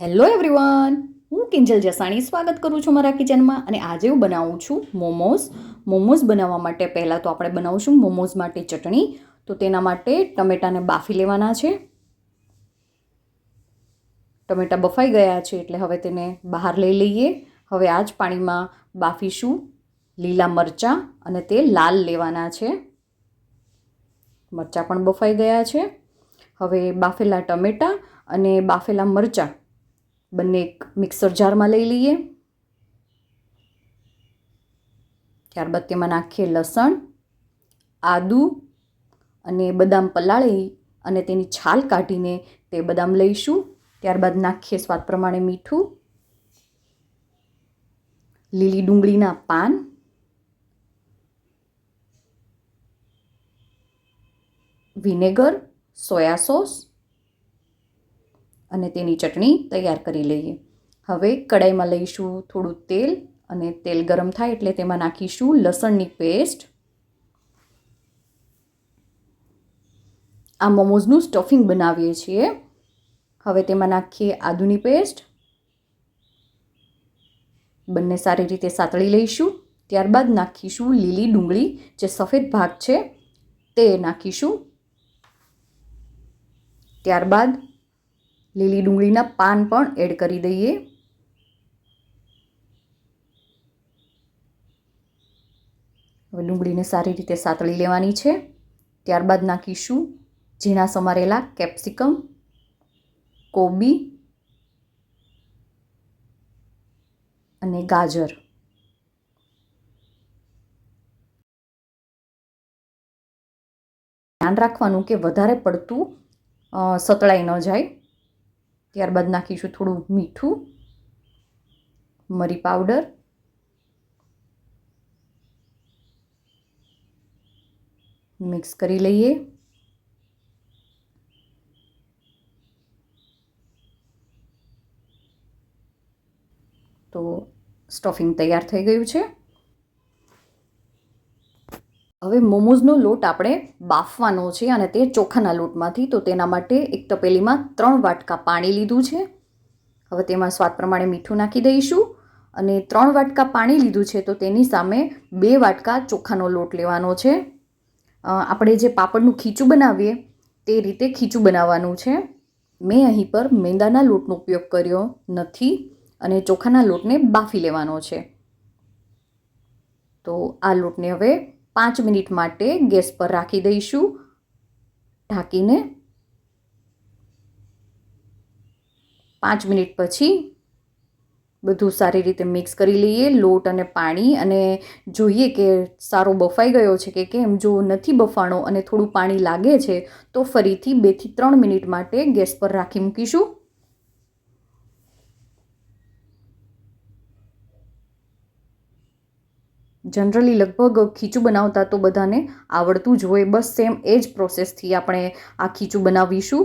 Hello everyone હું કિંજલ જસાણી સ્વાગત કરું છું મારા કિચનમાં અને આજે હું બનાવું છું મોમોઝ. મોમોઝ બનાવવા માટે પહેલાં તો આપણે બનાવશું મોમોઝ માટે ચટણી. તો તેના માટે ટમેટાને બાફી લેવાના છે. ટમેટા બફાઈ ગયા છે એટલે હવે તેને બહાર લઈ લઈએ. હવે આ જ પાણીમાં બાફીશું લીલા મરચાં અને તે લાલ લેવાના છે. મરચાં પણ બફાઈ ગયા છે. હવે બાફેલા ટમેટાં અને બાફેલા મરચાં. બંને એક મિક્સર જારમાં લઈ લઈએ. ત્યારબાદ તેમાં નાખીએ લસણ, આદુ અને બદામ પલાળી અને તેની છાલ કાઢીને તે બદામ લઈશું. ત્યારબાદ નાખીએ સ્વાદ પ્રમાણે મીઠું, લીલી ડુંગળીના પાન, વિનેગર, સોયા સોસ અને તેની ચટણી તૈયાર કરી લઈએ. હવે કડાઈમાં લઈશું થોડું તેલ અને તેલ ગરમ થાય એટલે તેમાં નાખીશું લસણની પેસ્ટ. આ મોમોઝનું સ્ટફિંગ બનાવીએ છીએ. હવે તેમાં નાખીએ આદુની પેસ્ટ. બંને સારી રીતે સાતળી લઈશું. ત્યારબાદ નાખીશું લીલી ડુંગળી જે સફેદ ભાગ છે તે નાખીશું. ત્યારબાદ લીલી ડુંગળીના પાન પણ એડ કરી દઈએ. હવે ડુંગળીને સારી રીતે સાતળી લેવાની છે. ત્યારબાદ નાખીશું ઝીણા સમારેલા કેપ્સિકમ, કોબી અને ગાજર. ધ્યાન રાખવાનું કે વધારે પડતું સતળાઈ ન જાય. ત્યારબાદ નાખીશું થોડું મીઠું, મરી પાવડર, મિક્સ કરી લઈએ. તો સ્ટફિંગ તૈયાર થઈ ગયું છે. હવે મોમોઝનો લોટ આપણે બાફવાનો છે અને તે ચોખાના લોટમાંથી, તો તેના માટે એક તપેલીમાં ત્રણ વાટકા પાણી લીધું છે. હવે તેમાં સ્વાદ પ્રમાણે મીઠું નાખી દઈશું અને ત્રણ વાટકા પાણી લીધું છે, તો તેની સામે બે વાટકા ચોખાનો લોટ લેવાનો છે. આપણે જે પાપડનું ખીચું બનાવીએ, તે રીતે ખીચું બનાવવાનું છે. મેં અહીં પર મેંદાના લોટનો ઉપયોગ કર્યો નથી અને ચોખાના લોટને બાફી લેવાનો છે. તો આ લોટને હવે પાંચ મિનિટ માટે ગેસ પર રાખી દઈશું. ઢાંકીને પાંચ મિનિટ પછી બધું સારી રીતે મિક્સ કરી લઈએ, લોટ અને પાણી. અને જોઈએ કે સારો બફાઈ ગયો છે કે કેમ? જો નથી બફાણો અને થોડું પાણી લાગે છે, તો ફરીથી બેથી ત્રણ મિનિટ માટે ગેસ પર રાખી મૂકીશું. જનરલી લગભગ ખીચું બનાવતા તો બધાને આવડતું જ હોય. બસ સેમ એ જ પ્રોસેસથી આપણે આ ખીચું બનાવીશું.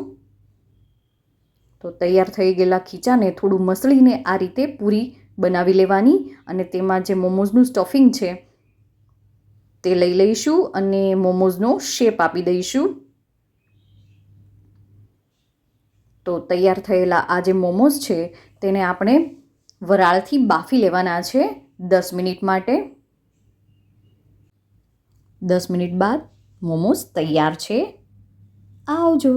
તો તૈયાર થઈ ગયેલા ખીચાને થોડું મસળીને આ રીતે પૂરી બનાવી લેવાની અને તેમાં જે મોમોઝનું સ્ટફિંગ છે તે લઈ લઈશું અને મોમોઝનો શેપ આપી દઈશું. તો તૈયાર થયેલા આ જે મોમોઝ છે તેને આપણે વરાળથી બાફી લેવાના છે દસ મિનિટ માટે. દસ મિનિટ બાદ મોમોસ તૈયાર છે. આવજો.